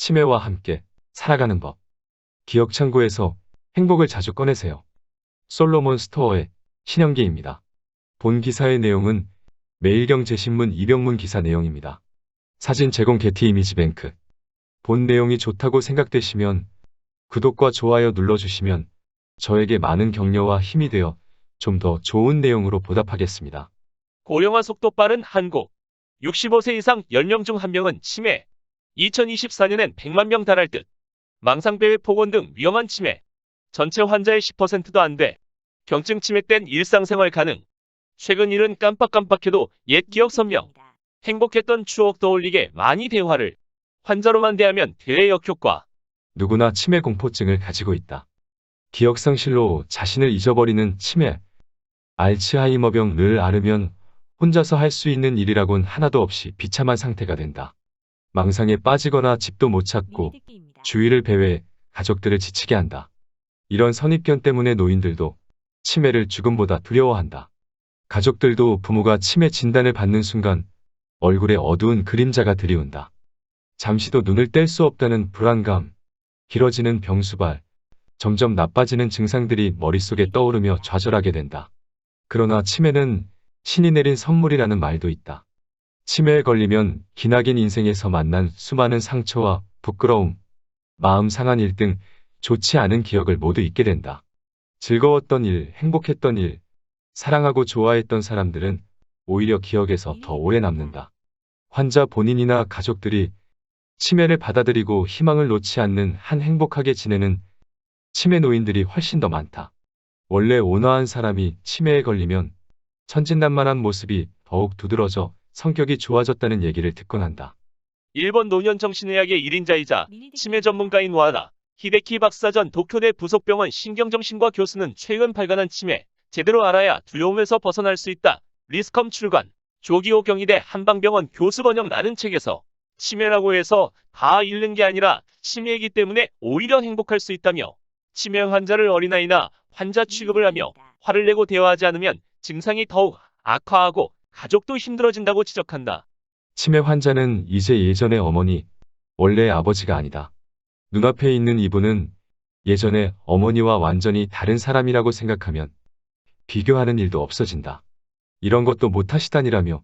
치매와 함께 살아가는 법. 기억 창고에서 행복을 자주 꺼내세요. 솔로몬 스토어의 신현기입니다. 본 기사의 내용은 매일경제신문 이병문 기사 내용입니다. 사진 제공 게티 이미지뱅크. 본 내용이 좋다고 생각되시면 구독과 좋아요 눌러주시면 저에게 많은 격려와 힘이 되어 좀 더 좋은 내용으로 보답하겠습니다. 고령화 속도 빠른 한국. 65세 이상 10명 중 1명은 치매. 2024년엔 100만 명 달할 듯. 망상배회 폭언 등 위험한 치매. 전체 환자의 10%도 안 돼. 경증 치매 땐 일상생활 가능. 최근 일은 깜빡깜빡해도 옛 기억 선명. 행복했던 추억 떠올리게 많이 대화를. 환자로만 대하면 대외 역효과. 누구나 치매 공포증을 가지고 있다. 기억 상실로 자신을 잊어버리는 치매. 알츠하이머병을 앓으면 혼자서 할 수 있는 일이라곤 하나도 없이 비참한 상태가 된다. 망상에 빠지거나 집도 못 찾고 주위를 배회해 가족들을 지치게 한다. 이런 선입견 때문에 노인들도 치매를 죽음보다 두려워한다. 가족들도 부모가 치매 진단을 받는 순간 얼굴에 어두운 그림자가 드리운다. 잠시도 눈을 뗄 수 없다는 불안감, 길어지는 병수발, 점점 나빠지는 증상들이 머릿속에 떠오르며 좌절하게 된다. 그러나 치매는 신이 내린 선물이라는 말도 있다. 치매에 걸리면 기나긴 인생에서 만난 수많은 상처와 부끄러움, 마음 상한 일 등 좋지 않은 기억을 모두 잊게 된다. 즐거웠던 일, 행복했던 일, 사랑하고 좋아했던 사람들은 오히려 기억에서 더 오래 남는다. 환자 본인이나 가족들이 치매를 받아들이고 희망을 놓지 않는 한 행복하게 지내는 치매 노인들이 훨씬 더 많다. 원래 온화한 사람이 치매에 걸리면 천진난만한 모습이 더욱 두드러져 성격이 좋아졌다는 얘기를 듣곤 한다. 일본 노년 정신의학의 1인자이자 치매 전문가인 와다 히데키 박사 전 도쿄대 부속병원 신경정신과 교수는 최근 발간한 치매 제대로 알아야 두려움에서 벗어날 수 있다. 리스컴 출간 조기호 경희대 한방병원 교수 번역 나는 책에서 치매라고 해서 다 잃는 게 아니라 치매이기 때문에 오히려 행복할 수 있다며 치매 환자를 어린아이나 환자 취급을 하며 화를 내고 대화하지 않으면 증상이 더욱 악화하고 가족도 힘들어진다고 지적한다. 치매 환자는 이제 예전의 어머니, 원래 아버지가 아니다. 눈앞에 있는 이분은 예전에 어머니와 완전히 다른 사람이라고 생각하면 비교하는 일도 없어진다. 이런 것도 못하시다니라며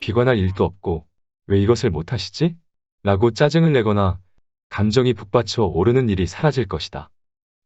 비관할 일도 없고 왜 이것을 못하시지? 라고 짜증을 내거나 감정이 북받쳐 오르는 일이 사라질 것이다.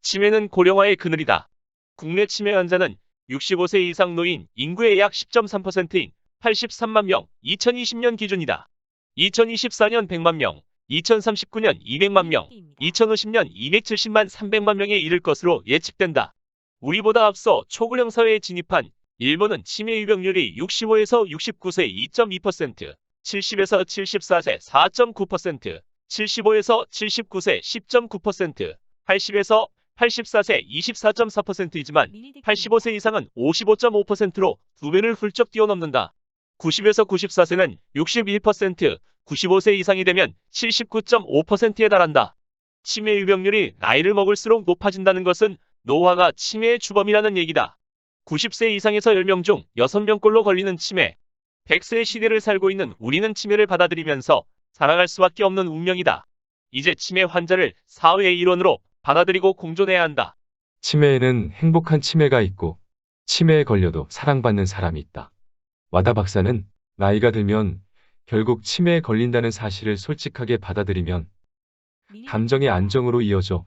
치매는 고령화의 그늘이다. 국내 치매 환자는 65세 이상 노인 인구의 약 10.3%인 83만 명, 2020년 기준이다. 2024년 100만 명, 2039년 200만 명, 2050년 270만 300만 명에 이를 것으로 예측된다. 우리보다 앞서 초고령 사회에 진입한 일본은 치매 유병률이 65에서 69세 2.2%, 70에서 74세 4.9%, 75에서 79세 10.9%, 80에서 84세 24.4%이지만 85세 이상은 55.5%로 두 배를 훌쩍 뛰어넘는다. 90에서 94세는 61%, 95세 이상이 되면 79.5%에 달한다. 치매 유병률이 나이를 먹을수록 높아진다는 것은 노화가 치매의 주범이라는 얘기다. 90세 이상에서 10명 중 6명꼴로 걸리는 치매. 100세의 시대를 살고 있는 우리는 치매를 받아들이면서 살아갈 수밖에 없는 운명이다. 이제 치매 환자를 사회의 일원으로 받아들이고 공존해야 한다. 치매에는 행복한 치매가 있고 치매에 걸려도 사랑받는 사람이 있다. 와다 박사는 나이가 들면 결국 치매에 걸린다는 사실을 솔직하게 받아들이면 감정의 안정으로 이어져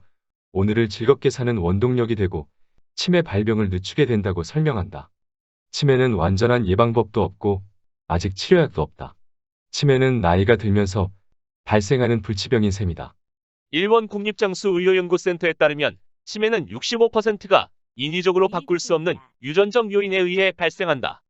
오늘을 즐겁게 사는 원동력이 되고 치매 발병을 늦추게 된다고 설명한다. 치매는 완전한 예방법도 없고 아직 치료약도 없다. 치매는 나이가 들면서 발생하는 불치병인 셈이다. 일본 국립장수의료연구센터에 따르면 치매는 65%가 인위적으로 바꿀 수 없는 유전적 요인에 의해 발생한다.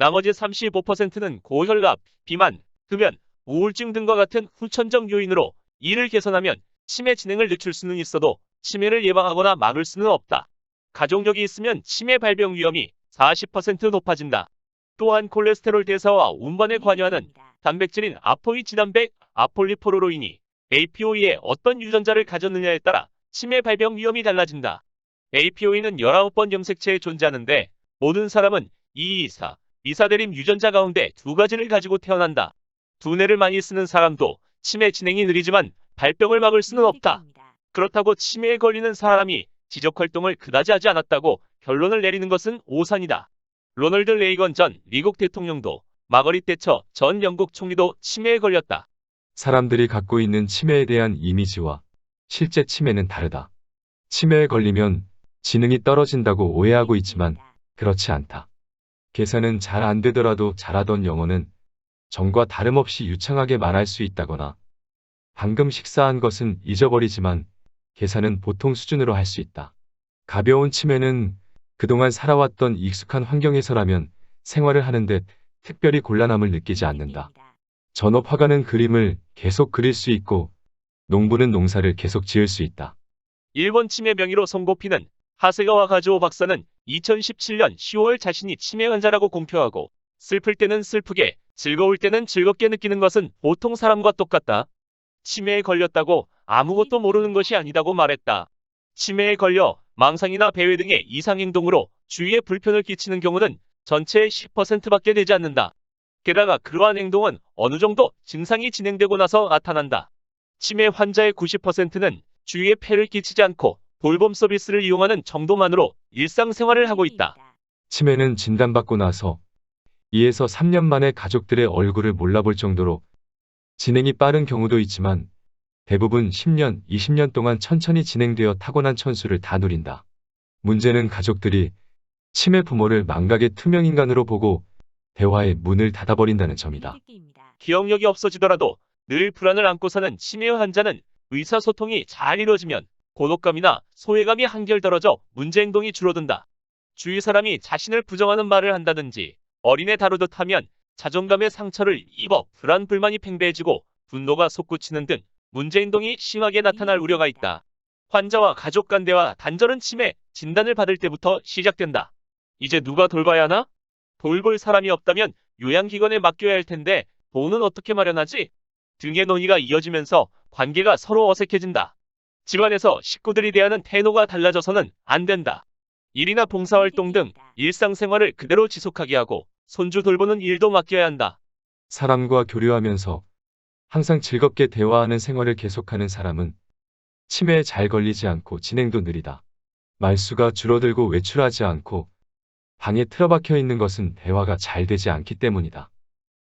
나머지 35%는 고혈압, 비만, 흡연, 우울증 등과 같은 후천적 요인으로 이를 개선하면 치매 진행을 늦출 수는 있어도 치매를 예방하거나 막을 수는 없다. 가족력이 있으면 치매 발병 위험이 40% 높아진다. 또한 콜레스테롤 대사와 운반에 관여하는 단백질인 아포이 지단백, 아폴리포로로인이 APOE에 어떤 유전자를 가졌느냐에 따라 치매 발병 위험이 달라진다. APOE는 19번 염색체에 존재하는데 모든 사람은 224, 미사대림 유전자 가운데 두 가지를 가지고 태어난다. 두뇌를 많이 쓰는 사람도 치매 진행이 느리지만 발병을 막을 수는 없다. 그렇다고 치매에 걸리는 사람이 지적 활동을 그다지 하지 않았다고 결론을 내리는 것은 오산이다. 로널드 레이건 전 미국 대통령도 마거릿 대처 전 영국 총리도 치매에 걸렸다. 사람들이 갖고 있는 치매에 대한 이미지와 실제 치매는 다르다. 치매에 걸리면 지능이 떨어진다고 오해하고 있지만 그렇지 않다. 계산은 잘 안 되더라도 잘하던 영어는 전과 다름없이 유창하게 말할 수 있다거나 방금 식사한 것은 잊어버리지만 계산은 보통 수준으로 할 수 있다. 가벼운 치매는 그동안 살아왔던 익숙한 환경에서라면 생활을 하는데 특별히 곤란함을 느끼지 않는다. 전업화가는 그림을 계속 그릴 수 있고 농부는 농사를 계속 지을 수 있다. 일본 치매 명의로 손꼽히는 하세가와 가즈오 박사는 2017년 10월 자신이 치매 환자라고 공표하고 슬플 때는 슬프게, 즐거울 때는 즐겁게 느끼는 것은 보통 사람과 똑같다. 치매에 걸렸다고 아무것도 모르는 것이 아니다고 말했다. 치매에 걸려 망상이나 배회 등의 이상행동으로 주위에 불편을 끼치는 경우는 전체의 10%밖에 되지 않는다. 게다가 그러한 행동은 어느 정도 증상이 진행되고 나서 나타난다. 치매 환자의 90%는 주위에 폐를 끼치지 않고 돌봄 서비스를 이용하는 정도만으로 일상생활을 하고 있다. 치매는 진단받고 나서 2에서 3년 만에 가족들의 얼굴을 몰라볼 정도로 진행이 빠른 경우도 있지만 대부분 10년, 20년 동안 천천히 진행되어 타고난 천수를 다 누린다. 문제는 가족들이 치매 부모를 망각의 투명인간으로 보고 대화의 문을 닫아버린다는 점이다. 기억력이 없어지더라도 늘 불안을 안고 사는 치매 환자는 의사소통이 잘 이루어지면 고독감이나 소외감이 한결 떨어져 문제 행동이 줄어든다. 주위 사람이 자신을 부정하는 말을 한다든지 어린애 다루듯 하면 자존감의 상처를 입어 불안 불만이 팽배해지고 분노가 솟구치는 등 문제 행동이 심하게 나타날 우려가 있다. 환자와 가족 간 대화 단절은 치매 진단을 받을 때부터 시작된다. 이제 누가 돌봐야 하나? 돌볼 사람이 없다면 요양기관에 맡겨야 할 텐데 돈은 어떻게 마련하지? 등의 논의가 이어지면서 관계가 서로 어색해진다. 집안에서 식구들이 대하는 태도가 달라져서는 안 된다. 일이나 봉사활동 등 일상생활을 그대로 지속하게 하고 손주 돌보는 일도 맡겨야 한다. 사람과 교류하면서 항상 즐겁게 대화하는 생활을 계속하는 사람은 치매에 잘 걸리지 않고 진행도 느리다. 말수가 줄어들고 외출하지 않고 방에 틀어박혀 있는 것은 대화가 잘 되지 않기 때문이다.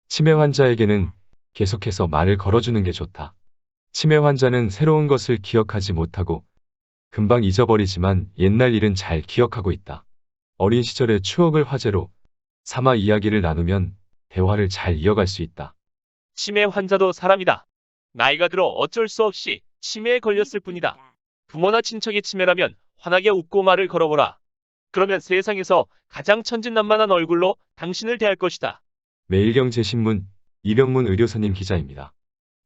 치매 환자에게는 계속해서 말을 걸어주는 게 좋다. 치매 환자는 새로운 것을 기억하지 못하고 금방 잊어버리지만 옛날 일은 잘 기억하고 있다. 어린 시절의 추억을 화제로 삼아 이야기를 나누면 대화를 잘 이어갈 수 있다. 치매 환자도 사람이다. 나이가 들어 어쩔 수 없이 치매에 걸렸을 뿐이다. 부모나 친척이 치매라면 환하게 웃고 말을 걸어보라. 그러면 세상에서 가장 천진난만한 얼굴로 당신을 대할 것이다. 매일경제신문 이병문 의료선임 기자입니다.